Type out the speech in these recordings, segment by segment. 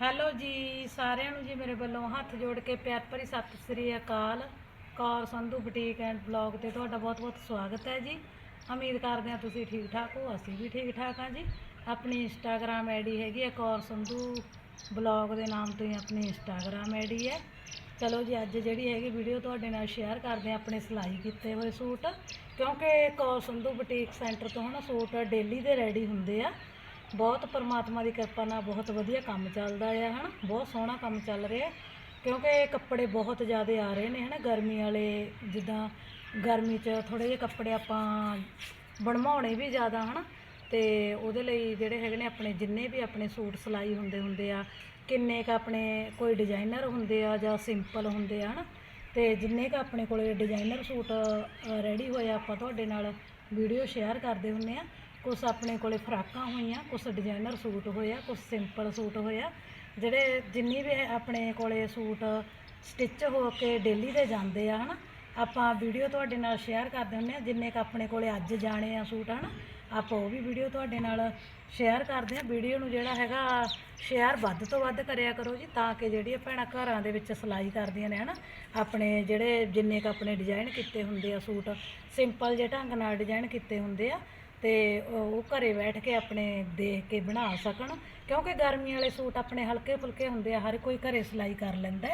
Hello ਜੀ, ਸਾਰਿਆਂ ਨੂੰ ਜੀ ਮੇਰੇ ਵੱਲੋਂ ਹੱਥ ਜੋੜ ਕੇ ਪਿਆਰ ਭਰੀ ਸਤਿ ਸ੍ਰੀ ਅਕਾਲ। Kaur Sandhu boutique and blog ਤੇ ਤੁਹਾਡਾ ਬਹੁਤ-ਬਹੁਤ ਸਵਾਗਤ ਹੈ ਜੀ। ਉਮੀਦ ਕਰਦੇ ਹਾਂ ਤੁਸੀਂ ਠੀਕ ਠਾਕ ਹੋ, ਅਸੀਂ ਵੀ ਠੀਕ ਠਾਕ ਹਾਂ ਜੀ। ਆਪਣੀ ਇੰਸਟਾਗ੍ਰam ਆਈਡੀ ਹੈਗੀ ਹੈ ਕੌਰ ਸੰਧੂ ਬਲੌਗ ਦੇ ਨਾਮ ਤੋਂ ਹੀ ਆਪਣੀ ਇੰਸਟਾਗ੍ਰam ਆਈਡੀ ਹੈ। ਚਲੋ ਜੀ, ਅੱਜ ਜਿਹੜੀ ਹੈਗੀ ਵੀਡੀਓ ਤੁਹਾਡੇ ਨਾਲ ਸ਼ੇਅਰ ਕਰਦੇ ਹਾਂ ਆਪਣੇ ਸਿਲਾਈ ਕੀਤੇ ਹੋਏ ਸੂਟ। ਕਿਉਂਕਿ ਕੌਰ ਸੰਧੂ ਬੁਟੀਕ ਸੈਂਟਰ ਤੋਂ ਹਨਾ ਸੂਟ ਡੇਲੀ ਦੇ ਰੈਡੀ ਹੁੰਦੇ ਆ। ਬਹੁਤ ਪਰਮਾਤਮਾ ਦੀ ਕਿਰਪਾ ਨਾਲ ਬਹੁਤ ਵਧੀਆ ਕੰਮ ਚੱਲਦਾ ਆ, ਹਨਾ? ਬਹੁਤ ਸੋਹਣਾ ਕੰਮ ਚੱਲ ਰਿਹਾ। ਕਿਉਂਕਿ ਕੱਪੜੇ ਬਹੁਤ ਜ਼ਿਆਦਾ ਆ ਰਹੇ ਨੇ, ਹਨਾ? ਗਰਮੀ ਵਾਲੇ ਜਿੱਦਾਂ ਗਰਮੀ 'ਚ ਥੋੜੇ ਜਿਹੇ ਕੱਪੜੇ ਆਪਾਂ ਬਣਵਾਉਣੇ ਵੀ ਜ਼ਿਆਦਾ, ਹਨਾ? ਤੇ ਉਹਦੇ ਲਈ ਜਿਹੜੇ ਹੈਗੇ ਨੇ ਆਪਣੇ ਜਿੰਨੇ ਵੀ ਆਪਣੇ ਸੂਟ ਸਿਲਾਈ ਹੁੰਦੇ ਹੁੰਦੇ ਆ, ਕਿੰਨੇ ਕ ਆਪਣੇ ਕੋਈ ਡਿਜ਼ਾਈਨਰ ਹੁੰਦੇ ਆ ਜਾਂ ਸਿੰਪਲ ਹੁੰਦੇ ਆ, ਹਨਾ? ਤੇ ਜਿੰਨੇ ਕ ਆਪਣੇ ਕੋਲੇ ਡਿਜ਼ਾਈਨਰ ਸੂਟ ਰੈਡੀ ਹੋਏ ਆਪਾਂ ਤੁਹਾਡੇ ਨਾਲ ਵੀਡੀਓ ਸ਼ੇਅਰ ਕਰਦੇ ਹੁੰਨੇ ਆ। ਕੁਛ ਆਪਣੇ ਕੋਲੇ ਫਰਾਕਾਂ ਹੋਈਆਂ, ਕੁਛ ਡਿਜ਼ਾਈਨਰ ਸੂਟ ਹੋਇਆ ਆ ਕੁਛ ਸਿੰਪਲ ਸੂਟ ਹੋਇਆ। ਜਿਹੜੇ ਜਿੰਨੀ ਵੀ ਆਪਣੇ ਕੋਲੇ ਸੂਟ ਸਟਿਚ ਹੋ ਕੇ ਡੇਲੀ ਦੇ ਜਾਂਦੇ ਆ, ਹਨਾ, ਆਪਾਂ ਵੀਡੀਓ ਤੁਹਾਡੇ ਨਾਲ ਸ਼ੇਅਰ ਕਰਦੇ ਹੁੰਨੇ ਆ ਜਿੰਨੇ ਕ ਆਪਣੇ ਕੋਲੇ ਅੱਜ ਜਾਣੇ ਆ ਸੂਟ, ਹਨਾ, ਆਪਾਂ ਉਹ ਵੀ ਵੀਡੀਓ ਤੁਹਾਡੇ ਨਾਲ ਸ਼ੇਅਰ ਕਰਦੇ ਆ ਵੀਡੀਓ ਨੂੰ ਜਿਹੜਾ ਹੈਗਾ ਸ਼ੇਅਰ ਵੱਧ ਤੋਂ ਵੱਧ ਕਰਿਆ ਕਰੋ ਜੀ, ਤਾਂ ਕਿ ਜਿਹੜੀਆਂ ਭੈਣਾਂ ਘਰਾਂ ਦੇ ਵਿੱਚ ਸਿਲਾਈ ਕਰਦੀਆਂ ਨੇ, ਹਨਾ, ਆਪਣੇ ਜਿਹੜੇ ਜਿੰਨੇ ਕ ਆਪਣੇ ਡਿਜ਼ਾਈਨ ਕੀਤੇ ਹੁੰਦੇ ਆ ਸੂਟ ਸਿੰਪਲ ਜੇ ਢੰਗ ਨਾਲ ਡਿਜ਼ਾਈਨ ਕੀਤੇ ਹੁੰਦੇ ਆ। ਤੇ ਉਹ ਉਹ ਘਰੇ ਬੈਠ ਕੇ ਆਪਣੇ ਦੇਖ ਕੇ ਬਣਾ ਸਕਣ, ਕਿਉਂਕਿ ਗਰਮੀ ਵਾਲੇ ਸੂਟ ਆਪਣੇ ਹਲਕੇ ਫੁਲਕੇ ਹੁੰਦੇ ਆ, ਹਰ ਕੋਈ ਘਰੇ ਸਿਲਾਈ ਕਰ ਲੈਂਦਾ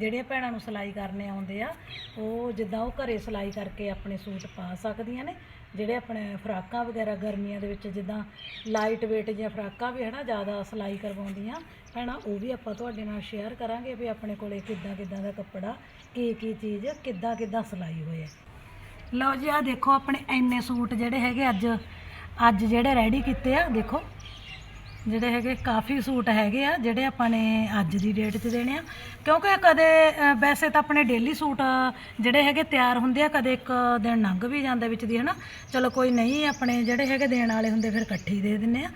ਜਿਹੜੀਆਂ ਭੈਣਾਂ ਨੂੰ ਸਿਲਾਈ ਕਰਨੇ ਆਉਂਦੇ ਆ, ਉਹ ਜਿੱਦਾਂ ਉਹ ਘਰੇ ਸਿਲਾਈ ਕਰਕੇ ਆਪਣੇ ਸੂਟ ਪਾ ਸਕਦੀਆਂ ਨੇ। ਜਿਹੜੇ ਆਪਣੇ ਫਰਾਕਾਂ ਵਗੈਰਾ ਗਰਮੀਆਂ ਦੇ ਵਿੱਚ ਜਿੱਦਾਂ ਲਾਈਟ weight ਜਿਹੀਆਂ ਫਰਾਕਾਂ ਵੀ ਹਨਾ ਜ਼ਿਆਦਾ ਸਿਲਾਈ ਕਰਵਾਉਂਦੀਆਂ, ਭੈਣਾਂ, ਉਹ ਵੀ ਆਪਾਂ ਤੁਹਾਡੇ ਨਾਲ ਸ਼ੇਅਰ ਕਰਾਂਗੇ ਵੀ ਆਪਣੇ ਕੋਲੇ ਕਿੱਦਾਂ ਕਿੱਦਾਂ ਦਾ ਕੱਪੜਾ ਕੀ ਕੀ ਚੀਜ਼ ਕਿੱਦਾਂ ਕਿੱਦਾਂ ਸਿਲਾਈ ਹੋਈ ਲਓ ਜੀ ਆ ਦੇਖੋ ਆਪਣੇ ਇੰਨੇ ਸੂਟ ਜਿਹੜੇ ਹੈਗੇ ਅੱਜ ਅੱਜ ਜਿਹੜੇ ਰੈਡੀ ਕੀਤੇ ਆ, ਦੇਖੋ। ਜਿਹੜੇ ਹੈਗੇ ਕਾਫੀ ਸੂਟ ਹੈਗੇ ਆ, ਜਿਹੜੇ ਆਪਾਂ ਨੇ ਅੱਜ ਦੀ ਡੇਟ 'ਚ ਦੇਣੇ ਆ। ਕਿਉਂਕਿ ਕਦੇ ਵੈਸੇ ਤਾਂ ਆਪਣੇ ਡੇਲੀ ਸੂਟ ਜਿਹੜੇ ਹੈਗੇ ਤਿਆਰ ਹੁੰਦੇ ਆ, ਕਦੇ ਇੱਕ ਦਿਨ ਲੰਘ ਵੀ ਜਾਂਦਾ ਵਿੱਚ ਦੀ, ਹਨਾ। ਚਲੋ ਕੋਈ ਨਹੀਂ, ਆਪਣੇ ਜਿਹੜੇ ਹੈਗੇ ਦੇਣ ਵਾਲੇ ਹੁੰਦੇ, ਫਿਰ ਇਕੱਠੀ ਦੇ ਦਿੰਨੇ ਆ।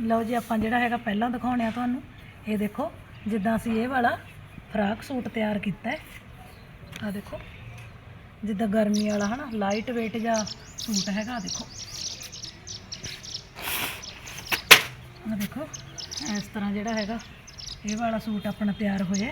ਲਓ ਜੀ, ਆਪਾਂ ਜਿਹੜਾ ਹੈਗਾ ਪਹਿਲਾਂ ਦਿਖਾਉਣੇ ਆ ਤੁਹਾਨੂੰ। ਇਹ ਦੇਖੋ, ਜਿੱਦਾਂ ਅਸੀਂ ਇਹ ਵਾਲਾ ਫਰਾਕ ਸੂਟ ਤਿਆਰ ਕੀਤਾ ਹੈ। ਆ ਦੇਖੋ। ਜਿੱਦਾਂ ਗਰਮੀ ਵਾਲਾ, ਹਨਾ? ਲਾਈਟ weight ਜਿਹਾ ਸੂਟ ਹੈਗਾ ਦੇਖੋ। ਆ ਦੇਖੋ, ਇਸ ਤਰ੍ਹਾਂ ਜਿਹੜਾ ਹੈਗਾ, ਇਹ ਵਾਲਾ ਸੂਟ ਆਪਣਾ ਤਿਆਰ ਹੋਇਆ।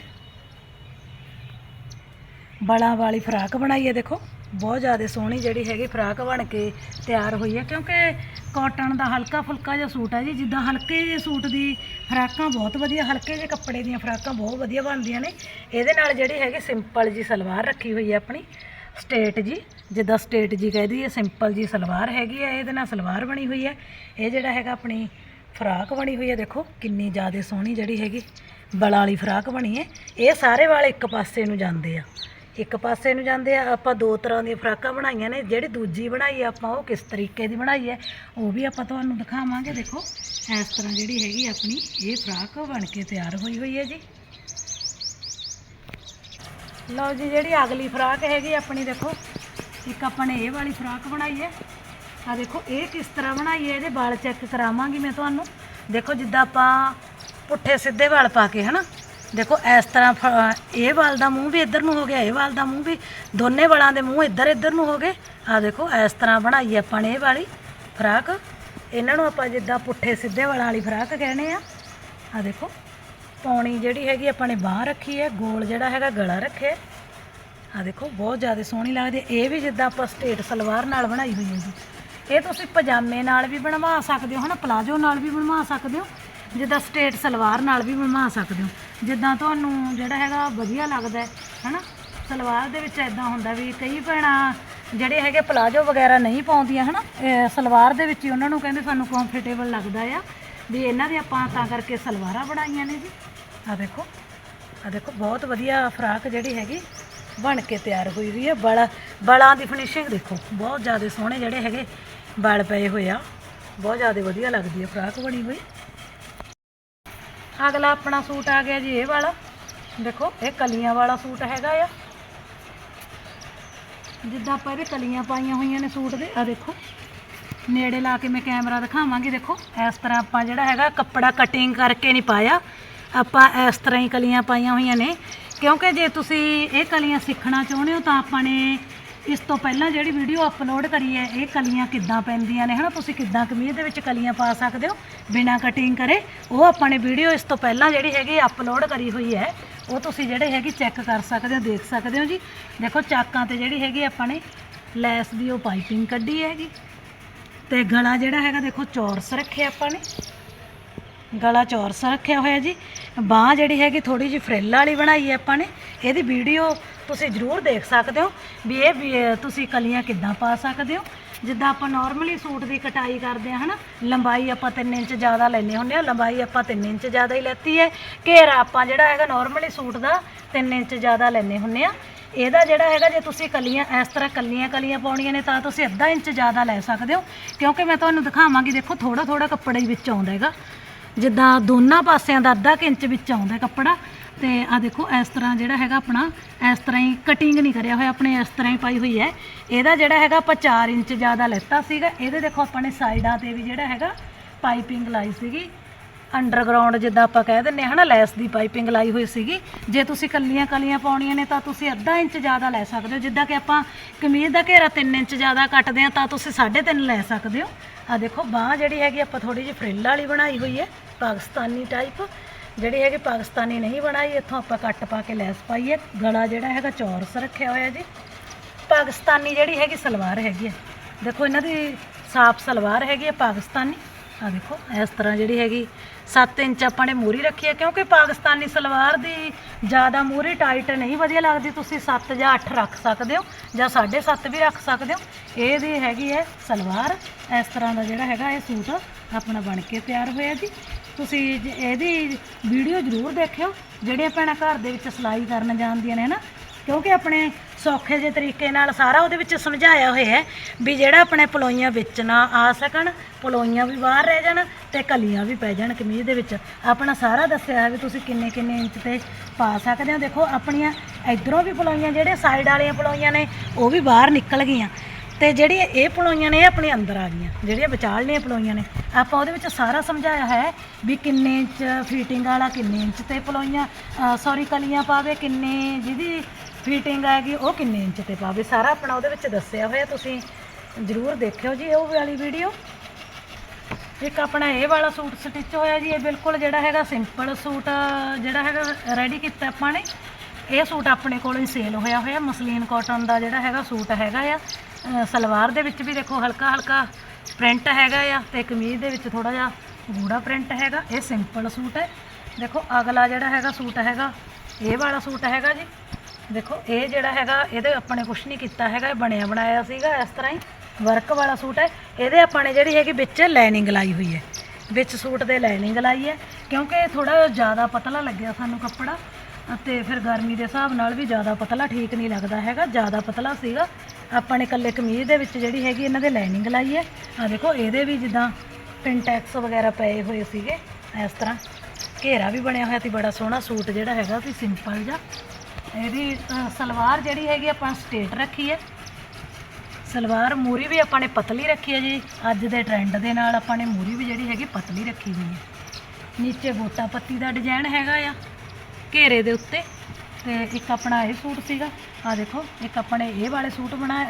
ਬਲਾਂ ਵਾਲੀ ਫਰਾਕ ਬਣਾਈ ਹੈ, ਦੇਖੋ। ਬਹੁਤ ਜ਼ਿਆਦਾ ਸੋਹਣੀ ਜਿਹੜੀ ਹੈਗੀ ਫਰਾਕ ਬਣ ਕੇ ਤਿਆਰ ਹੋਈ ਹੈ, ਕਿਉਂਕਿ ਕਾਟਨ ਦਾ ਹਲਕਾ ਫੁਲਕਾ ਜਿਹਾ ਸੂਟ ਹੈ ਜੀ। ਜਿੱਦਾਂ ਹਲਕੇ ਜਿਹੇ ਸੂਟ ਦੀ ਫਰਾਕਾਂ ਬਹੁਤ ਵਧੀਆ, ਹਲਕੇ ਜਿਹੇ ਕੱਪੜੇ ਦੀਆਂ ਫਰਾਕਾਂ ਬਹੁਤ ਵਧੀਆ ਬਣਦੀਆਂ ਨੇ। ਇਹਦੇ ਨਾਲ ਜਿਹੜੀ ਹੈਗੀ ਸਿੰਪਲ ਜੀ ਸਲਵਾਰ ਰੱਖੀ ਹੋਈ ਹੈ ਆਪਣੀ। ਸਟੇਟ ਜੀ, ਜਿੱਦਾਂ ਸਟੇਟ ਜੀ ਕਹਿੰਦੀ ਹੈ ਸਿੰਪਲ ਜੀ ਸਲਵਾਰ ਹੈਗੀ ਹੈ ਇਹਦੇ ਨਾਲ ਸਲਵਾਰ ਬਣੀ ਹੋਈ ਹੈ ਇਹ ਜਿਹੜਾ ਹੈਗਾ ਆਪਣੀ ਫਰਾਕ ਬਣੀ ਹੋਈ ਹੈ ਦੇਖੋ ਕਿੰਨੀ ਜ਼ਿਆਦਾ ਸੋਹਣੀ ਜਿਹੜੀ ਹੈਗੀ, ਬਲਾਂ ਵਾਲੀ ਫਰਾਕ ਬਣੀ ਹੈ ਇਹ ਸਾਰੇ ਵਾਲ ਇੱਕ ਪਾਸੇ ਨੂੰ ਜਾਂਦੇ ਆ। ਇੱਕ ਪਾਸੇ ਨੂੰ ਜਾਂਦੇ ਆ, ਆਪਾਂ ਦੋ ਤਰ੍ਹਾਂ ਦੀਆਂ ਫਰਾਕਾਂ ਬਣਾਈਆਂ ਨੇ, ਜਿਹੜੀ ਦੂਜੀ ਬਣਾਈ ਆ, ਆਪਾਂ ਉਹ ਕਿਸ ਤਰੀਕੇ ਦੀ ਬਣਾਈ ਹੈ ਉਹ ਵੀ ਆਪਾਂ ਤੁਹਾਨੂੰ ਦਿਖਾਵਾਂਗੇ। ਦੇਖੋ, ਇਸ ਤਰ੍ਹਾਂ ਜਿਹੜੀ ਹੈਗੀ ਆਪਣੀ ਇਹ ਫਰਾਕ ਬਣ ਕੇ ਤਿਆਰ ਹੋਈ ਹੋਈ ਹੈ ਜੀ। ਲਓ ਜੀ, ਜਿਹੜੀ ਅਗਲੀ ਫਰਾਕ ਹੈਗੀ ਆਪਣੀ ਦੇਖੋ। ਇੱਕ ਆਪਾਂ ਨੇ ਇਹ ਵਾਲੀ ਫਰਾਕ ਬਣਾਈ ਹੈ। ਆ ਦੇਖੋ, ਇਹ ਕਿਸ ਤਰ੍ਹਾਂ ਬਣਾਈ ਹੈ, ਇਹਦੇ ਵਾਲ ਚੈੱਕ ਕਰਾਵਾਂਗੀ ਮੈਂ ਤੁਹਾਨੂੰ। ਦੇਖੋ, ਜਿੱਦਾਂ ਆਪਾਂ ਪੁੱਠੇ ਸਿੱਧੇ ਵਾਲ ਪਾ ਕੇ, ਹਨਾ? ਦੇਖੋ, ਇਸ ਤਰ੍ਹਾਂ ਫ- ਇਹ ਵਾਲ ਦਾ ਮੂੰਹ ਵੀ ਇੱਧਰ ਨੂੰ ਹੋ ਗਿਆ, ਇਹ ਵਾਲ ਦਾ ਮੂੰਹ ਵੀ। ਦੋਨੇ ਵਾਲਾਂ ਦੇ ਮੂੰਹ ਇੱਧਰ ਇੱਧਰ ਨੂੰ ਹੋ ਗਏ। ਆ ਦੇਖੋ, ਇਸ ਤਰ੍ਹਾਂ ਬਣਾਈ ਆਪਾਂ ਨੇ ਇਹ ਵਾਲੀ ਫਰਾਕ। ਇਹਨਾਂ ਨੂੰ ਆਪਾਂ ਜਿੱਦਾਂ ਪੁੱਠੇ ਸਿੱਧੇ ਵਾਲਾਂ ਵਾਲੀ ਫਰਾਕ ਕਹਿੰਦੇ ਆ। ਆ ਦੇਖੋ। ਪੌਣੀ ਜਿਹੜੀ ਹੈਗੀ ਆਪਾਂ ਨੇ ਬਾਹ ਰੱਖੀ ਹੈ, ਗੋਲ ਜਿਹੜਾ ਹੈਗਾ ਗਲਾ ਰੱਖਿਆ ਆ ਦੇਖੋ, ਬਹੁਤ ਜ਼ਿਆਦਾ ਸੋਹਣੀ ਲੱਗਦੀ ਇਹ ਵੀ ਜਿੱਦਾਂ ਆਪਾਂ ਸਟੇਟ ਸਲਵਾਰ ਨਾਲ ਬਣਾਈ ਹੋਈ ਹੈ ਜੀ। ਇਹ ਤੁਸੀਂ ਪਜਾਮੇ ਨਾਲ ਵੀ ਬਣਵਾ ਸਕਦੇ ਹੋ, ਹਨਾ? ਪਲਾਜੋ ਨਾਲ ਵੀ ਬਣਵਾ ਸਕਦੇ ਹੋ, ਜਿੱਦਾਂ ਸਟੇਟ ਸਲਵਾਰ ਨਾਲ ਵੀ ਬਣਵਾ ਸਕਦੇ ਹੋ। ਜਿੱਦਾਂ ਤੁਹਾਨੂੰ ਜਿਹੜਾ ਹੈਗਾ ਵਧੀਆ ਲੱਗਦਾ ਹੈ, ਹਨਾ? ਸਲਵਾਰ ਦੇ ਵਿੱਚ ਇਦਾਂ ਹੁੰਦਾ ਵੀ ਕਈ ਭੈਣਾਂ ਜਿਹੜੇ ਹੈਗੇ ਪਲਾਜੋ ਵਗੈਰਾ ਨਹੀਂ ਪਾਉਂਦੀਆਂ, ਹਨਾ? ਇਹ ਸਲਵਾਰ ਦੇ ਵਿੱਚ ਹੀ ਉਹਨਾਂ ਨੂੰ ਕਹਿੰਦੇ ਸਾਨੂੰ ਕੰਫਰਟੇਬਲ ਲੱਗਦਾ ਆ। ਵੀ ਇਹਨਾਂ ਦੇ ਆਪਾਂ ਤਾਂ ਕਰਕੇ ਸਲਵਾਰਾਂ ਬਣਾਈਆਂ ਨੇ ਜੀ। ਆ ਦੇਖੋ ਆ ਦੇਖੋ, ਬਹੁਤ ਵਧੀਆ ਫਰਾਕ ਜਿਹੜੀ ਹੈਗੀ ਬਣ ਕੇ ਤਿਆਰ ਹੋਈ ਹੋਈ ਹੈ। ਬੜਾ, ਬਲਾਂ ਦੀ ਫਿਨਿਸ਼ਿੰਗ ਦੇਖੋ, ਬਹੁਤ ਜ਼ਿਆਦਾ ਸੋਹਣੇ ਜਿਹੜੇ ਹੈਗੇ ਬਲ ਪਏ ਹੋਏ ਆ। ਬਹੁਤ ਜ਼ਿਆਦਾ ਵਧੀਆ ਲੱਗਦੀ ਹੈ ਫਰਾਕ ਬਣੀ ਹੋਈ। ਅਗਲਾ ਆਪਣਾ ਸੂਟ ਆ ਗਿਆ ਜੀ ਇਹ ਵਾਲਾ। ਦੇਖੋ, ਇਹ ਕਲੀਆਂ ਵਾਲਾ ਸੂਟ ਹੈਗਾ ਆ। ਜਿੱਦਾਂ ਆਪਾਂ ਇਹਦੇ ਕਲੀਆਂ ਪਾਈਆਂ ਹੋਈਆਂ ਨੇ ਸੂਟ ਦੇ, ਆ ਦੇਖੋ। ਨੇੜੇ ਲਾ ਕੇ ਮੈਂ ਕੈਮਰਾ ਦਿਖਾਵਾਂਗੀ, ਦੇਖੋ। ਇਸ ਤਰ੍ਹਾਂ ਆਪਾਂ ਜਿਹੜਾ ਹੈਗਾ ਕੱਪੜਾ ਕਟਿੰਗ ਕਰਕੇ ਨਹੀਂ ਪਾਇਆ। ਆਪਾਂ ਇਸ ਤਰ੍ਹਾਂ ਹੀ ਕਲੀਆਂ ਪਾਈਆਂ ਹੋਈਆਂ ਨੇ। ਕਿਉਂਕਿ ਜੇ ਤੁਸੀਂ ਇਹ ਕਲੀਆਂ ਸਿੱਖਣਾ ਚਾਹੁੰਦੇ ਹੋ ਤਾਂ ਆਪਾਂ ਨੇ ਇਸ ਤੋਂ ਪਹਿਲਾਂ ਜਿਹੜੀ ਵੀਡੀਓ ਅਪਲੋਡ ਕਰੀ ਹੈ, ਇਹ ਕਲੀਆਂ ਕਿੱਦਾਂ ਪੈਂਦੀਆਂ ਨੇ, ਹਨਾ? ਤੁਸੀਂ ਕਿੱਦਾਂ ਕਮੀਜ਼ ਦੇ ਵਿੱਚ ਕਲੀਆਂ ਪਾ ਸਕਦੇ ਹੋ ਬਿਨਾਂ ਕਟਿੰਗ ਕਰੇ। ਉਹ ਆਪਾਂ ਨੇ ਵੀਡੀਓ ਇਸ ਤੋਂ ਪਹਿਲਾਂ ਜਿਹੜੀ ਹੈਗੀ ਅਪਲੋਡ ਕਰੀ ਹੋਈ ਹੈ। ਉਹ ਤੁਸੀਂ ਜਿਹੜੇ ਹੈਗੀ ਚੈੱਕ ਕਰ ਸਕਦੇ ਹੋ, ਦੇਖ ਸਕਦੇ ਹੋ ਜੀ। ਦੇਖੋ, ਚਾਕਾਂ ਤੇ ਜਿਹੜੀ ਹੈਗੀ ਆਪਾਂ ਨੇ ਲੈਸ ਦੀ ਉਹ ਪਾਈਪਿੰਗ ਕੱਢੀ ਹੈਗੀ। ਤੇ ਗਲਾ ਜਿਹੜਾ ਹੈਗਾ, ਦੇਖੋ, ਚੌਰਸ ਰੱਖਿਆ ਆਪਾਂ ਨੇ। ਗਲਾ ਚੌਰਸ ਰੱਖਿਆ ਹੋਇਆ ਜੀ। ਬਾਹ ਜਿਹੜੀ ਹੈਗੀ ਥੋੜੀ ਜਿਹੀ ਫਰਿੱਲ ਵਾਲੀ ਬਣਾਈ ਹੈ ਆਪਾਂ ਨੇ। ਇਹਦੀ ਵੀਡੀਓ ਤੁਸੀਂ ਜ਼ਰੂਰ ਦੇਖ ਸਕਦੇ ਹੋ ਵੀ ਇਹ ਵੀ, ਤੁਸੀਂ ਕਲੀਆਂ ਕਿੱਦਾਂ ਪਾ ਸਕਦੇ ਹੋ। ਜਿੱਦਾਂ ਆਪਾਂ ਨਾਰਮਲੀ ਸੂਟ ਦੀ ਕਟਾਈ ਕਰਦੇ ਆ ਹਨਾ। ਲੰਬਾਈ ਆਪਾਂ 3 ਇੰਚ ਜ਼ਿਆਦਾ ਲੈਨੇ ਹੁੰਦੇ ਆ ਲੰਬਾਈ ਆਪਾਂ 3 ਇੰਚ ਜ਼ਿਆਦਾ ਹੀ ਲੈਤੀ ਹੈ। ਘੇਰਾ ਆਪਾਂ ਜਿਹੜਾ ਹੈਗਾ ਨਾਰਮਲੀ ਸੂਟ ਦਾ 3 ਇੰਚ ਜ਼ਿਆਦਾ ਲੈਨੇ ਹੁੰਦੇ ਆ ਇਹਦਾ ਜਿਹੜਾ ਹੈਗਾ ਜੇ ਤੁਸੀਂ ਕਲੀਆਂ ਇਸ ਤਰ੍ਹਾਂ ਕੱਲੀਆਂ ਕਲੀਆਂ ਪਾਉਣੀਆਂ ਨੇ ਤਾਂ ਤੁਸੀਂ ਅੱਧਾ ਇੰਚ ਜ਼ਿਆਦਾ ਲੈ ਸਕਦੇ ਹੋ। ਕਿਉਂਕਿ ਮੈਂ ਤੁਹਾਨੂੰ ਦਿਖਾਵਾਂਗੀ ਦੇਖੋ ਥੋੜਾ ਥੋੜਾ ਕੱਪੜਾ ਹੀ ਵਿੱਚ ਆਉਂਦਾ ਹੈਗਾ। ਜਿੱਦਾਂ ਦੋਨਾਂ ਪਾਸਿਆਂ ਦਾ ਅੱਧਾ ਕੁ ਇੰਚ ਵਿੱਚ ਆਉਂਦਾ ਕੱਪੜਾ, ਤੇ ਆ ਦੇਖੋ ਇਸ ਤਰ੍ਹਾਂ ਜਿਹੜਾ ਹੈਗਾ ਆਪਣਾ, ਇਸ ਤਰ੍ਹਾਂ ਹੀ ਕਟਿੰਗ ਨਹੀਂ ਕਰਿਆ ਹੋਇਆ, ਆਪਣੇ ਇਸ ਤਰ੍ਹਾਂ ਹੀ ਪਾਈ ਹੋਈ ਹੈ। ਇਹਦਾ ਜਿਹੜਾ ਹੈਗਾ ਆਪਾਂ 4 ਇੰਚ ਜ਼ਿਆਦਾ ਲੈਤਾ ਸੀਗਾ, ਇਹਦੇ ਦੇਖੋ ਆਪਾਂ ਨੇ ਸਾਈਡਾਂ ਤੇ ਵੀ ਜਿਹੜਾ ਹੈਗਾ ਪਾਈਪਿੰਗ ਲਾਈ ਸੀਗੀ। ਅੰਡਰਗਰਾਉਂਡ ਜਿੱਦਾਂ ਆਪਾਂ ਕਹਿ ਦਿੰਨੇ ਹਾਂ ਹਨਾ, ਲੈਸ ਦੀ ਪਾਈਪਿੰਗ ਲਾਈ ਹੋਈ ਸੀਗੀ। ਜੇ ਤੁਸੀਂ ਕੱਲੀਆਂ ਕਲੀਆਂ ਪਾਉਣੀਆਂ ਨੇ ਤਾਂ ਤੁਸੀਂ ਅੱਧਾ ਇੰਚ ਜ਼ਿਆਦਾ ਲੈ ਸਕਦੇ ਹੋ। ਜਿੱਦਾਂ ਕਿ ਆਪਾਂ ਕਮੀਜ਼ ਦਾ ਘੇਰਾ 3 ਇੰਚ ਜ਼ਿਆਦਾ ਕੱਟਦੇ ਆ ਤਾਂ ਤੁਸੀਂ 3.5 ਲੈ ਸਕਦੇ ਹੋ। ਆ ਦੇਖੋ, ਬਾਹ ਜਿਹੜੀ ਹੈਗੀ ਆਪਾਂ ਥੋੜੀ ਜਿਹੀ ਫਰਿੱਲ ਵਾਲੀ ਬਣਾਈ ਹੋਈ ਹੈ। ਪਾਕਿਸਤਾਨੀ ਟਾਈਪ ਜਿਹੜੀ ਹੈਗੀ ਪਾਕਿਸਤਾਨੀ ਨਹੀਂ ਬਣਾਈ, ਇੱਥੋਂ ਆਪਾਂ ਕੱਟ ਪਾ ਕੇ ਲੈਸ ਪਾਈ ਹੈ। ਗਲਾ ਜਿਹੜਾ ਹੈਗਾ ਚੌਰਸ ਰੱਖਿਆ ਹੋਇਆ ਜੀ। ਪਾਕਿਸਤਾਨੀ ਜਿਹੜੀ ਹੈਗੀ ਸਲਵਾਰ ਹੈਗੀ ਹੈ। ਦੇਖੋ, ਇਹਨਾਂ ਦੀ ਸਾਫ਼ ਸਲਵਾਰ ਹੈਗੀ ਹੈ ਪਾਕਿਸਤਾਨੀ। ਆ ਦੇਖੋ, ਇਸ ਤਰ੍ਹਾਂ ਜਿਹੜੀ ਹੈਗੀ 7 ਇੰਚ ਆਪਾਂ ਨੇ ਮੂਰੀ ਰੱਖੀ ਹੈ, ਕਿਉਂਕਿ ਪਾਕਿਸਤਾਨੀ ਸਲਵਾਰ ਦੀ ਜ਼ਿਆਦਾ ਮੂਰੀ ਟਾਈਟ ਨਹੀਂ, ਵਧੀਆ ਲੱਗਦੀ। ਤੁਸੀਂ 7 ਜਾਂ 8 ਰੱਖ ਸਕਦੇ ਹੋ, ਜਾਂ 7.5 ਵੀ ਰੱਖ ਸਕਦੇ ਹੋ। ਇਹਦੀ ਹੈਗੀ ਹੈ ਸਲਵਾਰ। ਇਸ ਤਰ੍ਹਾਂ ਦਾ ਜਿਹੜਾ ਹੈਗਾ ਇਹ ਸੂਟ ਆਪਣਾ ਬਣ ਕੇ ਤਿਆਰ ਹੋਇਆ ਜੀ। ਤੁਸੀਂ ਜ- ਇਹਦੀ ਵੀਡੀਓ ਜ਼ਰੂਰ ਦੇਖਿਓ ਜਿਹੜੀਆਂ ਭੈਣਾਂ ਘਰ ਦੇ ਵਿੱਚ ਸਿਲਾਈ ਕਰਨ ਜਾਂਦੀਆਂ ਨੇ ਨਾ ਕਿਉਂਕਿ ਆਪਣੇ ਸੌਖੇ ਜਿਹੇ ਤਰੀਕੇ ਨਾਲ ਸਾਰਾ ਉਹਦੇ ਵਿੱਚ ਸਮਝਾਇਆ ਹੋਇਆ ਹੈ ਵੀ ਜਿਹੜਾ ਆਪਣੇ ਪਲੋਈਆਂ ਵਿੱਚ ਨਾ ਆ ਸਕਣ, ਪਲੋਈਆਂ ਵੀ ਬਾਹਰ ਰਹਿ ਜਾਣ ਤੇ ਕਲੀਆਂ ਵੀ ਪੈ ਜਾਣ ਕਮੀਜ਼ ਦੇ ਵਿੱਚ। ਆਪਣਾ ਸਾਰਾ ਦੱਸਿਆ ਹੈ ਵੀ ਤੁਸੀਂ ਕਿੰਨੇ ਕਿੰਨੇ ਇੰਚ ਤੇ ਪਾ ਸਕਦੇ ਹੋ। ਦੇਖੋ, ਆਪਣੀਆਂ ਇਧਰੋਂ ਵੀ ਪਲੋਈਆਂ, ਜਿਹੜੇ ਸਾਈਡ ਵਾਲੀਆਂ ਪਲੋਈਆਂ ਨੇ, ਉਹ ਵੀ ਬਾਹਰ ਨਿਕਲ ਗਈਆਂ। ਤੇ ਜਿਹੜੀ ਇਹ ਪਲੋਈਆਂ ਨੇ, ਇਹ ਆਪਣੇ ਅੰਦਰ ਆ ਗਈਆਂ। ਜਿਹੜੀਆਂ ਵਿਚਾਲਣੀਆਂ ਪਲੋਈਆਂ ਨੇ। ਆਪਾਂ ਉਹਦੇ ਵਿੱਚ ਸਾਰਾ ਸਮਝਾਇਆ ਹੈ ਵੀ ਕਿੰਨੇ ਇੰਚ ਫੀਟਿੰਗ ਵਾਲਾ, ਕਿੰਨੇ ਇੰਚ ਤੇ ਪਲੋਈਆਂ। ਸੌਰੀ ਕਲੀਆਂ ਪਾਵੇ ਕਿੰਨੇ, ਜਿਹਦੀ ਫੀਟਿੰਗ ਆਏਗੀ ਉਹ ਕਿੰਨੇ ਇੰਚ ਤੇ ਪਾਵੇ। ਸਾਰਾ ਆਪਣਾ ਉਹਦੇ ਵਿੱਚ ਦੱਸਿਆ ਹੋਇਆ ਤੁਸੀਂ। ਜ਼ਰੂਰ ਦੇਖਿਓ ਜੀ ਉਹ ਵਾਲੀ ਵੀਡੀਓ ਇੱਕ ਆਪਣਾ ਇਹ ਵਾਲਾ ਸੂਟ ਸਟਿਚ ਹੋਇਆ ਜੀ। ਇਹ ਬਿਲਕੁਲ ਜਿਹੜਾ ਹੈਗਾ ਸਿੰਪਲ ਸੂਟ, ਜਿਹੜਾ ਹੈਗਾ ਰੈਡੀ ਕੀਤਾ ਆਪਾਂ ਨੇ। ਇਹ ਸੂਟ ਆਪਣੇ ਕੋਲੋਂ ਹੀ ਸੇਲ ਹੋਇਆ ਹੋਇਆ। ਮਸਲੀਨ ਕਾਟਨ ਦਾ ਜਿਹੜਾ ਹੈਗਾ ਸੂਟ ਹੈਗਾ ਆ। ਸਲਵਾਰ ਦੇ ਵਿੱਚ ਵੀ ਦੇਖੋ ਹਲਕਾ ਹਲਕਾ ਪ੍ਰਿੰਟ ਹੈਗਾ ਆ ਤੇ ਕਮੀਜ਼ ਦੇ ਵਿੱਚ ਥੋੜਾ ਜਿਹਾ ਗੂੜਾ ਪ੍ਰਿੰਟ ਹੈਗਾ। ਇਹ ਸਿੰਪਲ ਸੂਟ ਹੈ। ਦੇਖੋ ਅਗਲਾ ਜਿਹੜਾ ਹੈਗਾ ਸੂਟ ਹੈਗਾ, ਇਹ ਵਾਲਾ ਸੂਟ ਹੈਗਾ ਜੀ। ਦੇਖੋ ਇਹ ਜਿਹੜਾ ਹੈਗਾ, ਇਹਦੇ ਆਪਾਂ ਨੇ ਕੁਝ ਨਹੀਂ ਕੀਤਾ ਹੈਗਾ, ਇਹ ਬਣਿਆ ਬਣਾਇਆ ਸੀਗਾ, ਇਸ ਤਰ੍ਹਾਂ ਹੀ ਵਰਕ ਵਾਲਾ ਸੂਟ ਹੈ। ਇਹਦੇ ਆਪਾਂ ਨੇ ਜਿਹੜੀ ਹੈਗੀ ਵਿੱਚ ਲਾਈਨਿੰਗ ਲਾਈ ਹੋਈ ਹੈ। ਵਿੱਚ ਸੂਟ ਦੇ ਲਾਈਨਿੰਗ ਲਾਈ ਹੈ, ਕਿਉਂਕਿ ਥੋੜਾ ਜ਼ਿਆਦਾ ਪਤਲਾ ਲੱਗਿਆ ਸਾਨੂੰ ਕੱਪੜਾ। ਅਤੇ ਫਿਰ ਗਰਮੀ ਦੇ ਹਿਸਾਬ ਨਾਲ ਵੀ ਜ਼ਿਆਦਾ ਪਤਲਾ ਠੀਕ ਨਹੀਂ ਲੱਗਦਾ ਹੈਗਾ, ਜ਼ਿਆਦਾ ਪਤਲਾ ਸੀਗਾ। ਆਪਾਂ ਨੇ ਇਕੱਲੇ ਕਮੀਜ਼ ਦੇ ਵਿੱਚ ਜਿਹੜੀ ਹੈਗੀ ਇਹਨਾਂ ਦੇ ਲਾਈਨਿੰਗ ਲਾਈ ਹੈ। ਆ ਦੇਖੋ, ਇਹਦੇ ਵੀ ਜਿੱਦਾਂ ਪਿੰਟੈਕਸ ਵਗੈਰਾ ਪਏ ਹੋਏ ਸੀਗੇ, ਇਸ ਤਰ੍ਹਾਂ। ਘੇਰਾ ਵੀ ਬਣਿਆ ਹੋਇਆ ਸੀ, ਬੜਾ ਸੋਹਣਾ ਸੂਟ ਜਿਹੜਾ ਹੈਗਾ ਸੀ ਸਿੰਪਲ ਜਿਹਾ। ਇਹਦੀ ਸਲਵਾਰ ਜਿਹੜੀ ਹੈਗੀ ਆਪਾਂ ਸਟੇਟ ਰੱਖੀ ਹੈ। ਸਲਵਾਰ ਮੂਰੀ ਵੀ ਆਪਾਂ ਨੇ ਪਤਲੀ ਰੱਖੀ ਹੈ ਜੀ। ਅੱਜ ਦੇ ਟ੍ਰੈਂਡ ਦੇ ਨਾਲ ਆਪਾਂ ਨੇ ਮੂਰੀ ਵੀ ਜਿਹੜੀ ਹੈਗੀ ਪਤਲੀ ਰੱਖੀ ਹੋਈ ਹੈ। ਨੀਚੇ ਗੋਟਾ ਪੱਤੀ ਦਾ ਡਿਜ਼ਾਈਨ ਹੈਗਾ ਆ, ਘੇਰੇ ਦੇ ਉੱਤੇ। ਤੇ ਇੱਕ ਆਪਣਾ ਇਹ ਸੂਟ ਸੀਗਾ। ਆ ਦੇਖੋ, ਇੱਕ ਆਪਣੇ ਇਹ ਵਾਲੇ ਸੂਟ ਬਣਾ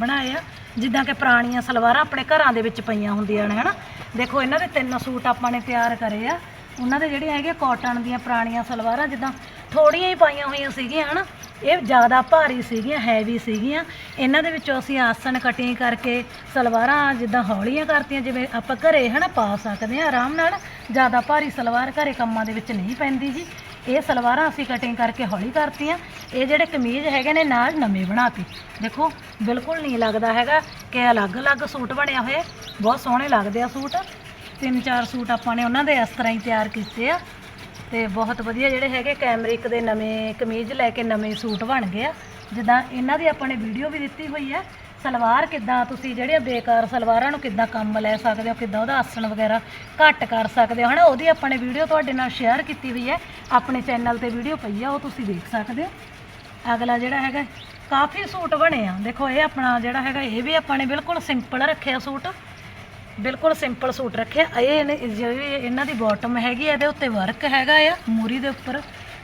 ਬਣਾਏ ਆ। ਜਿੱਦਾਂ ਕਿ ਪੁਰਾਣੀਆਂ ਸਲਵਾਰਾਂ ਆਪਣੇ ਘਰਾਂ ਦੇ ਵਿੱਚ ਪਈਆਂ ਹੁੰਦੀਆਂ ਨੇ, ਹਨਾ? ਦੇਖੋ, ਇਹਨਾਂ ਦੇ ਤਿੰਨ ਸੂਟ ਆਪਾਂ ਨੇ ਤਿਆਰ ਕਰੇ ਆ। ਉਹਨਾਂ ਦੇ ਜਿਹੜੇ ਹੈਗੇ ਕਾਟਨ ਦੀਆਂ ਪੁਰਾਣੀਆਂ ਸਲਵਾਰਾਂ, ਜਿੱਦਾਂ ਥੋੜੀਆਂ ਹੀ ਪਾਈਆਂ ਹੋਈਆਂ ਸੀਗੀਆਂ, ਹਨਾ? ਇਹ ਜ਼ਿਆਦਾ ਭਾਰੀ ਸੀਗੀਆਂ ਹੈਵੀ ਸੀਗੀਆਂ। ਇਹਨਾਂ ਦੇ ਵਿੱਚੋਂ ਅਸੀਂ ਆਸਣ ਕਟਿੰਗ ਕਰਕੇ ਸਲਵਾਰਾਂ, ਜਿੱਦਾਂ ਹੌਲੀਆਂ ਕਰਤੀਆਂ, ਜਿਵੇਂ ਆਪਾਂ ਘਰੇ, ਹਨਾ, ਪਾ ਸਕਦੇ ਆ ਆਰਾਮ ਨਾਲ। ਜ਼ਿਆਦਾ ਭਾਰੀ ਸਲਵਾਰ ਘਰੇ ਕੰਮਾਂ ਦੇ ਵਿੱਚ ਨਹੀਂ ਪੈਂਦੀ ਜੀ। ਇਹ ਸਲਵਾਰਾਂ ਅਸੀਂ ਕਟਿੰਗ ਕਰਕੇ ਹੌਲੀ ਕਰਤੀਆਂ। ਇਹ ਜਿਹੜੇ ਕਮੀਜ਼ ਹੈਗੇ ਨੇ ਨਾਲ ਨਵੇਂ ਬਣਾਤੇ। ਦੇਖੋ, ਬਿਲਕੁਲ ਨਹੀਂ ਲੱਗਦਾ ਹੈਗਾ ਕਿ ਅਲੱਗ-ਅਲੱਗ ਸੂਟ ਬਣਿਆ ਹੋਏ ਬਹੁਤ ਸੋਹਣੇ ਲੱਗਦੇ ਆ ਸੂਟ। ਤਿੰਨ ਚਾਰ ਸੂਟ ਆਪਾਂ ਨੇ ਉਹਨਾਂ ਦੇ ਇਸ ਤਰ੍ਹਾਂ ਹੀ ਤਿਆਰ ਕੀਤੇ ਆ। ਤੇ ਬਹੁਤ ਵਧੀਆ ਜਿਹੜੇ ਹੈਗੇ ਕੈਮਰਿਕ ਦੇ ਨਵੇਂ ਕਮੀਜ਼ ਲੈ ਕੇ ਨਵੇਂ ਸੂਟ ਬਣ ਗਏ ਆ। ਜਿੱਦਾਂ ਇਹਨਾਂ ਦੀ ਆਪਾਂ ਨੇ ਵੀਡੀਓ ਵੀ ਦਿੱਤੀ ਹੋਈ ਹੈ ਸਲਵਾਰ ਕਿੱਦਾਂ ਤੁਸੀਂ ਜਿਹੜੇ ਬੇਕਾਰ ਸਲਵਾਰਾਂ ਨੂੰ ਕਿੱਦਾਂ ਕੰਮ ਲੈ ਸਕਦੇ ਹੋ ਕਿੱਦਾਂ ਉਹਦਾ ਆਸਣ ਵਗੈਰਾ ਘੱਟ ਕਰ ਸਕਦੇ ਹੋ ਹਨਾ? ਉਹਦੀ ਆਪਾਂ ਨੇ ਵੀਡੀਓ ਤੁਹਾਡੇ ਨਾਲ ਸ਼ੇਅਰ ਕੀਤੀ ਹੋਈ ਹੈ ਆਪਣੇ ਚੈਨਲ ਤੇ ਵੀਡੀਓ ਪਈ ਆ ਉਹ ਤੁਸੀਂ ਦੇਖ ਸਕਦੇ ਹੋ। ਅਗਲਾ ਜਿਹੜਾ ਹੈਗਾ ਕਾਫੀ ਸੂਟ ਬਣੇ ਆ। ਦੇਖੋ ਇਹ ਆਪਣਾ ਜਿਹੜਾ ਹੈਗਾ ਇਹ ਵੀ ਆਪਾਂ ਨੇ ਬਿਲਕੁਲ ਸਿੰਪਲ ਰੱਖਿਆ ਸੂਟ। ਬਿਲਕੁਲ ਸਿੰਪਲ ਸੂਟ ਰੱਖਿਆ। ਇਹ ਇਹਨੇ- ਜਿਹੜੀ ਇਹਨਾਂ ਦੀ ਬਾਟਮ ਹੈਗੀ ਆ, ਇਹਦੇ ਉੱਤੇ ਵਰਕ ਹੈਗਾ ਆ ਮੂਰੀ ਦੇ ਉੱਪਰ।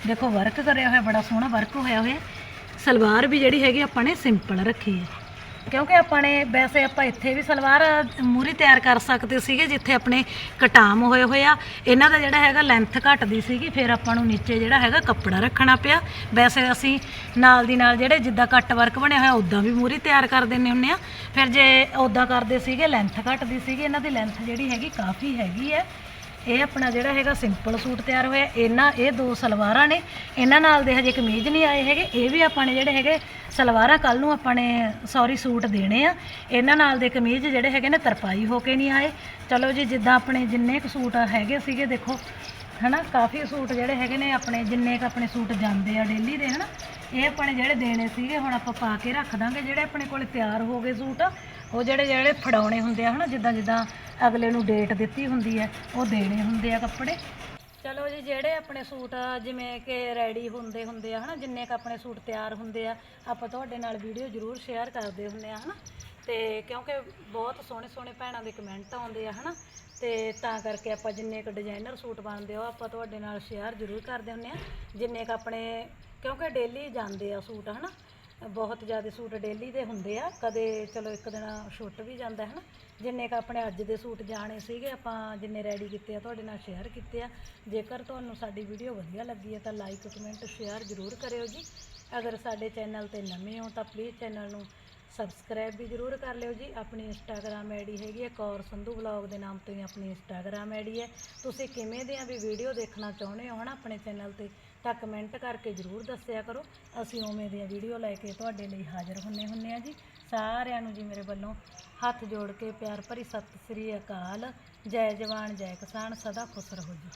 ਦੇਖੋ ਵਰਕ ਕਰਿਆ ਹੋਇਆ ਬੜਾ ਸੋਹਣਾ ਵਰਕ ਹੋਇਆ ਹੋਇਆ। ਸਲਵਾਰ ਵੀ ਜਿਹੜੀ ਹੈਗੀ ਆਪਾਂ ਨੇ ਸਿੰਪਲ ਰੱਖੀ ਹੈ ਕਿਉਂਕਿ ਆਪਾਂ ਨੇ ਵੈਸੇ ਆਪਾਂ ਇੱਥੇ ਵੀ ਸਲਵਾਰ ਮੂਰੀ ਤਿਆਰ ਕਰ ਸਕਦੇ ਸੀਗੇ, ਜਿੱਥੇ ਆਪਣੇ ਕਟਾਮ ਹੋਏ ਹੋਏ ਆ। ਇਹਨਾਂ ਦਾ ਜਿਹੜਾ ਹੈਗਾ ਲੈਂਥ ਘਟਦੀ ਸੀਗੀ, ਫਿਰ ਆਪਾਂ ਨੂੰ ਨੀਚੇ ਜਿਹੜਾ ਹੈਗਾ ਕੱਪੜਾ ਰੱਖਣਾ ਪਿਆ। ਵੈਸੇ ਅਸੀਂ ਨਾਲ ਦੀ ਨਾਲ ਜਿਹੜੇ ਜਿੱਦਾਂ ਕੱਟ ਵਰਕ ਬਣਿਆ ਹੋਇਆ ਉਦਾਂ ਵੀ ਮੂਰੀ ਤਿਆਰ ਕਰ ਦਿੰਨੇ ਹੁੰਨੇ ਆ। ਫਿਰ ਜੇ ਉਦਾਂ ਕਰਦੇ ਸੀਗੇ ਲੈਂਥ ਘਟਦੀ ਸੀਗੀ, ਇਹਨਾਂ ਦੀ ਲੈਂਥ ਜਿਹੜੀ ਹੈਗੀ ਕਾਫੀ ਹੈਗੀ ਹੈ। ਇਹ ਆਪਣਾ ਜਿਹੜਾ ਹੈਗਾ ਸਿੰਪਲ ਸੂਟ ਤਿਆਰ ਹੋਇਆ। ਇਹਨਾਂ, ਇਹ ਦੋ ਸਲਵਾਰਾਂ ਨੇ। ਇਹਨਾਂ ਨਾਲ ਦੇ ਹਜੇ ਕਮੀਜ਼ ਨਹੀਂ ਆਏ ਹੈਗੇ। ਇਹ ਵੀ ਆਪਾਂ ਨੇ ਜਿਹੜੇ ਹੈਗੇ ਸਲਵਾਰਾਂ ਕੱਲ ਨੂੰ ਆਪਾਂ ਨੇ ਸੌਰੀ ਸੂਟ ਦੇਣੇ ਆ। ਇਹਨਾਂ ਨਾਲ ਦੇ ਕਮੀਜ਼ ਜਿਹੜੇ ਹੈਗੇ ਨੇ ਤਰਪਾਈ ਹੋ ਕੇ ਨਹੀਂ ਆਏ। ਚਲੋ ਜੀ, ਜਿੱਦਾਂ ਆਪਣੇ ਜਿੰਨੇ ਕੁ ਸੂਟ ਹੈਗੇ ਸੀਗੇ, ਦੇਖੋ, ਹਨਾ, ਕਾਫੀ ਸੂਟ ਜਿਹੜੇ ਹੈਗੇ ਨੇ ਆਪਣੇ, ਜਿੰਨੇ ਕ ਆਪਣੇ ਸੂਟ ਜਾਂਦੇ ਆ ਡੇਲੀ ਦੇ, ਹਨਾ। ਇਹ ਆਪਣੇ ਜਿਹੜੇ ਦੇਣੇ ਸੀਗੇ, ਹੁਣ ਆਪਾਂ ਪਾ ਕੇ ਰੱਖ ਦਾਂਗੇ ਜਿਹੜੇ ਆਪਣੇ ਕੋਲ ਤਿਆਰ ਹੋ ਗਏ ਸੂਟ। ਉਹ ਜਿਹੜੇ ਜਿਹੜੇ ਫੜਾਉਣੇ ਹੁੰਦੇ ਆ ਹਨਾ, ਜਿੱਦਾਂ ਜਿੱਦਾਂ ਅਗਲੇ ਨੂੰ ਡੇਟ ਦਿੱਤੀ ਹੁੰਦੀ ਹੈ, ਉਹ ਦੇਣੇ ਹੁੰਦੇ ਆ ਕੱਪੜੇ। ਚਲੋ ਜੀ, ਜਿਹੜੇ ਆਪਣੇ ਸੂਟ, ਜਿਵੇਂ ਕਿ ਰੈਡੀ ਹੁੰਦੇ ਹੁੰਦੇ ਆ ਹਨਾ, ਜਿੰਨੇ ਕ ਆਪਣੇ ਸੂਟ ਤਿਆਰ ਹੁੰਦੇ ਆ, ਆਪਾਂ ਤੁਹਾਡੇ ਨਾਲ ਵੀਡੀਓ ਜ਼ਰੂਰ ਸ਼ੇਅਰ ਕਰਦੇ ਹੁੰਦੇ ਆ ਹਨਾ। ਤੇ ਕਿਉਂਕਿ ਬਹੁਤ ਸੋਹਣੇ ਸੋਹਣੇ ਭੈਣਾਂ ਦੇ ਕਮੈਂਟ ਆਉਂਦੇ ਆ ਹਨਾ, ਤੇ ਤਾਂ ਕਰਕੇ ਆਪਾਂ ਜਿੰਨੇ ਕ ਡਿਜ਼ਾਈਨਰ ਸੂਟ ਬਣਦੇ ਆ ਆਪਾਂ ਤੁਹਾਡੇ ਨਾਲ ਸ਼ੇਅਰ ਜ਼ਰੂਰ ਕਰਦੇ ਹੁੰਦੇ ਆ। ਜਿੰਨੇ ਕ ਆਪਣੇ, ਕਿਉਂਕਿ ਡੇਲੀ ਜਾਂਦੇ ਆ ਸੂਟ ਹਨਾ ਬਹੁਤ ਜ਼ਿਆਦਾ ਸੂਟ ਡੇਲੀ ਦੇ ਹੁੰਦੇ ਆ। ਕਦੇ ਚਲੋ ਇੱਕ ਦਿਨ ਛੁੱਟ ਵੀ ਜਾਂਦਾ ਹੈ ਨਾ ਜਿੰਨੇ ਕ ਆਪਣੇ ਅੱਜ ਦੇ ਸੂਟ ਜਾਣੇ ਸੀਗੇ, ਆਪਾਂ ਜਿੰਨੇ ਰੈਡੀ ਕੀਤੇ ਆ, ਤੁਹਾਡੇ ਨਾਲ ਸ਼ੇਅਰ ਕੀਤੇ ਆ। ਜੇਕਰ ਤੁਹਾਨੂੰ ਸਾਡੀ ਵੀਡੀਓ ਵਧੀਆ ਲੱਗੀ ਹੈ ਤਾਂ ਲਾਈਕ ਕਮੈਂਟ ਸ਼ੇਅਰ ਜ਼ਰੂਰ ਕਰਿਓ ਜੀ। ਅਗਰ ਸਾਡੇ ਚੈਨਲ ਤੇ ਨਵੇਂ ਹੋ, ਤਾਂ ਪਲੀਜ਼ ਚੈਨਲ ਨੂੰ ਸਬਸਕ੍ਰਾਈਬ ਵੀ ਜ਼ਰੂਰ ਕਰ ਲਿਓ ਜੀ। ਆਪਣੀ ਇੰਸਟਾਗ੍ਰam ਆਈਡੀ ਹੈਗੀ ਹੈ ਕੌਰ ਸੰਧੂ ਵਲੌਗ ਦੇ ਨਾਮ ਤੋਂ ਹੀ ਆਪਣੀ ਇੰਸਟਾਗ੍ਰam ਆਈਡੀ ਹੈ। ਤੁਸੀਂ ਕਿਵੇਂ ਦੀਆਂ ਵੀ ਵੀਡੀਓ ਦੇਖਣਾ ਚਾਹੁੰਦੇ ਹੋ, ਹਨਾ, ਆਪਣੇ ਚੈਨਲ ਤੇ? ਤਾਂ ਕਮੈਂਟ ਕਰਕੇ ਜ਼ਰੂਰ ਦੱਸਿਆ ਕਰੋ। ਅਸੀਂ ਉਵੇਂ ਦੀਆਂ ਵੀਡੀਓ ਲੈ ਕੇ ਤੁਹਾਡੇ ਲਈ ਹਾਜ਼ਰ ਹੁੰਨੇ ਹੁੰਨੇ ਆ ਜੀ। ਸਾਰਿਆਂ ਨੂੰ ਜੀ ਮੇਰੇ ਵੱਲੋਂ ਹੱਥ ਜੋੜ ਕੇ ਪਿਆਰ ਭਰੀ ਸਤਿ ਸ੍ਰੀ ਅਕਾਲ। ਜੈ ਜਵਾਨ, ਜੈ ਕਿਸਾਨ, ਸਦਾ ਖੁਸ਼ ਰਹੋ ਜੀ।